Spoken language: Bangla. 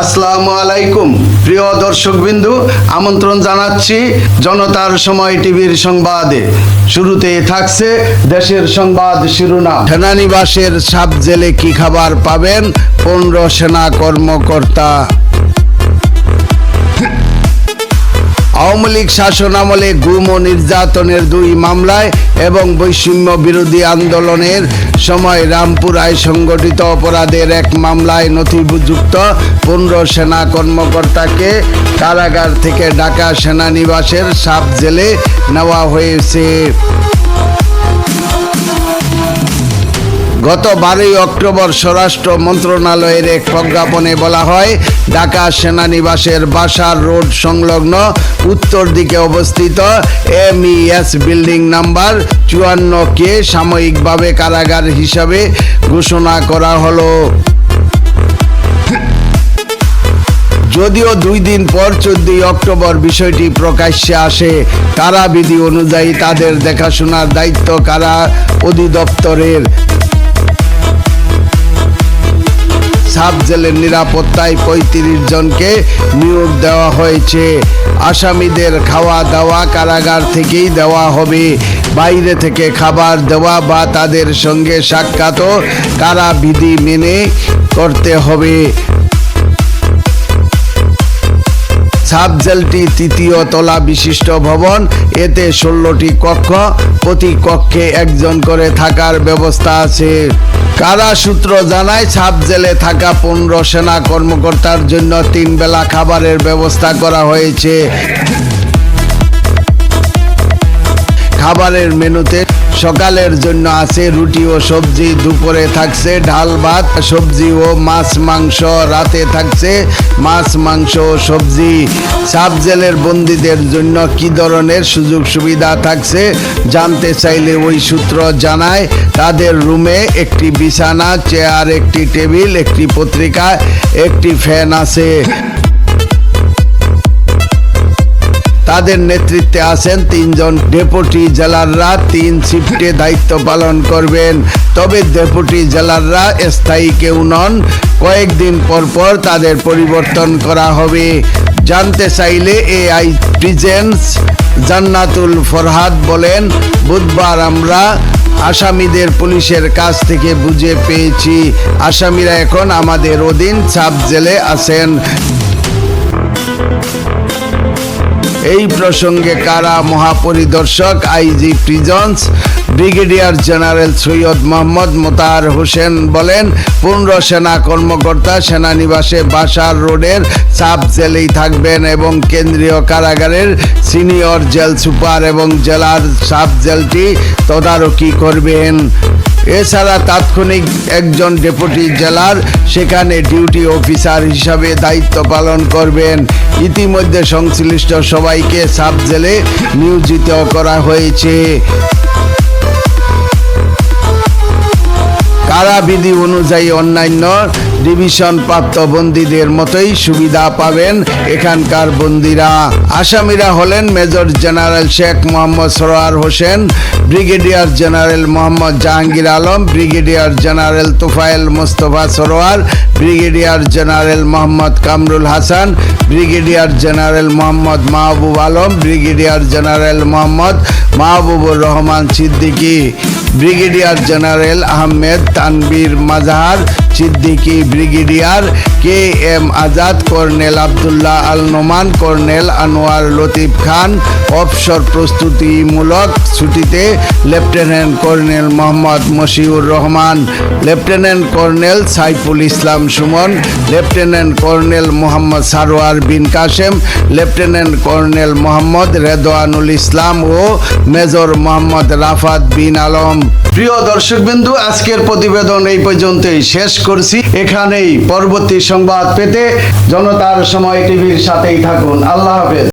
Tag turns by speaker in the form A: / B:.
A: আসসালামু আলাইকুম। প্রিয় দর্শকবিন্দু, আমন্ত্রণ জানাচ্ছি জনতার সময় টিভির সংবাদে। শুরুতে থাকছে দেশের সংবাদ শিরোনাম। সেনানিবাসের সাব জেলে কি খাবার পাবেন? পনেরো সেনা কর্মকর্তা আওয়ামী লীগ শাসন আমলে গুম ও নির্যাতনের দুই মামলায় এবং বৈষম্য বিরোধী আন্দোলনের সময় রামপুরায় সংগঠিত অপরাধের এক মামলায় নথিযুক্ত পনেরো সেনা কর্মকর্তাকে কারাগার থেকে ঢাকা সেনানিবাসের সাপ জেলে নেওয়া হয়েছে। গত বারোই অক্টোবর স্বরাষ্ট্র মন্ত্রণালয়ের এক প্রজ্ঞাপনে বলা হয়, ঢাকা সেনানিবাসের বাসার রোড সংলগ্ন উত্তর দিকে অবস্থিত এমইএস বিল্ডিং নাম্বার চুয়ান্ন কে সাময়িকভাবে কারাগার হিসাবে ঘোষণা করা হলো। যদিও দুই দিন পর চোদ্দই অক্টোবর বিষয়টি প্রকাশ্যে আসে কারাবিধি অনুযায়ী তাদের দেখাশোনার দায়িত্ব কারা অধিদপ্তরের? সাব জেলের নিরাপত্তায় পঁয়ত্রিশ জনকে নিয়োগ দেওয়া হয়েছে। আসামিদের খাওয়া দাওয়া কারাগার থেকেই দেওয়া হবে। বাইরে থেকে খাবার দেওয়া বা তাদের সঙ্গে সাক্ষাৎও কারাবিধি মেনে করতে হবে। সাব জেলটি তৃতীয় তলা বিশিষ্ট ভবন। এতে ষোলোটি কক্ষ, প্রতি কক্ষে একজন করে থাকার ব্যবস্থা আছে। কারা সূত্র জানায় সাব জেলে থাকা পনেরো সেনা কর্মকর্তার জন্য তিন বেলা খাবারের ব্যবস্থা করা হয়েছে। খাবারের মেনুতে সকালের জন্য আছে রুটি ও সবজি, দুপুরে থাকছে ডাল, ভাত, সবজি ও মাছ, মাংস, রাতে থাকছে মাছ, মাংস ও সবজি। সাব জেলের বন্দীদের জন্য কি ধরনের সুযোগ সুবিধা থাকছে জানতে চাইলে ওই সূত্র জানায়, তাদের রুমে একটি বিছানা, চেয়ার, একটি টেবিল, একটি পত্রিকা, একটি ফ্যান আছে। তাদের নেতৃত্বে আছেন তিনজন ডেপুটি জেলাররা। তিন শিফটে দায়িত্ব পালন করবেন। তবে ডেপুটি জেলাররা স্থায়ী কেউ নন। কয়েকদিন পর পর তাদের পরিবর্তন করা হবে। জানতে চাইলে এআই প্রিজেন্স জান্নাতুল ফরহাদ বলেন, বুধবার আমরা আসামিদের পুলিশের কাছ থেকে বুঝে পেয়েছি। আসামিরা এখন আমাদের অধীন সাব জেলে আছেন। এই প্রসঙ্গে কারা মহাপরিদর্শক? IG prisons brigadier general Syed Mohammad Motahar Hossain বলেন পনেরো সেনা কর্মকর্তা সেনানিবাসে বাসার রোডের সাব জেলেই থাকবেন এবং কেন্দ্রীয় কারাগারের সিনিয়র জেল সুপার এবং জেলার সাব জেলটি তদারকি করবেন। এছাড়া তাৎক্ষণিক একজন ডেপুটি জেলার, সেখানে ডিউটি অফিসার হিসাবে দায়িত্ব পালন করবেন। ইতিমধ্যে সংশ্লিষ্ট সবাইকে সাব জেলে নিয়োজিত করা হয়েছে। কারাবিধি অনুযায়ী অন্যান্য ডিভিশন প্রাপ্ত বন্দীদের মতোই সুবিধা পাবেন এখানকার বন্দীরা। আসামিরা হলেন major general Sheikh Mohammad Sarwar Hossain, brigadier general Mohammad Jahangir Alam, brigadier general Tofayel Mostafa Sarwar, brigadier general Mohammad Kamrul Hasan, brigadier general Mohammad Mahbub Alam, brigadier general Mohammad Mahbubur Rahman Siddiqui, brigadier general Ahmed Tanvir Mazahar, Siddiqui brigadier, K M Azad, colonel Abdullah Al Noman colonel Anwar Latif Khan, অবসর প্রস্তুতিমূলক ছুটিতে lieutenant colonel Mohammad Mashiur Rahman, lieutenant colonel Saiful Islam Suman, lieutenant colonel Mohammad Sarwar Bin Kashem lieutenant colonel Mohammad Redwanul Islam ও মেজর মোহাম্মদ রাফাত বিন আলম। প্রিয় দর্শকবিন্দু, আজকের প্রতিবেদন এই পর্যন্তই শেষ করছি। এখানেই পরবর্তী সংবাদ পেতে জনতার সময় টিভির সাথেই থাকুন। আল্লাহ হাফেজ।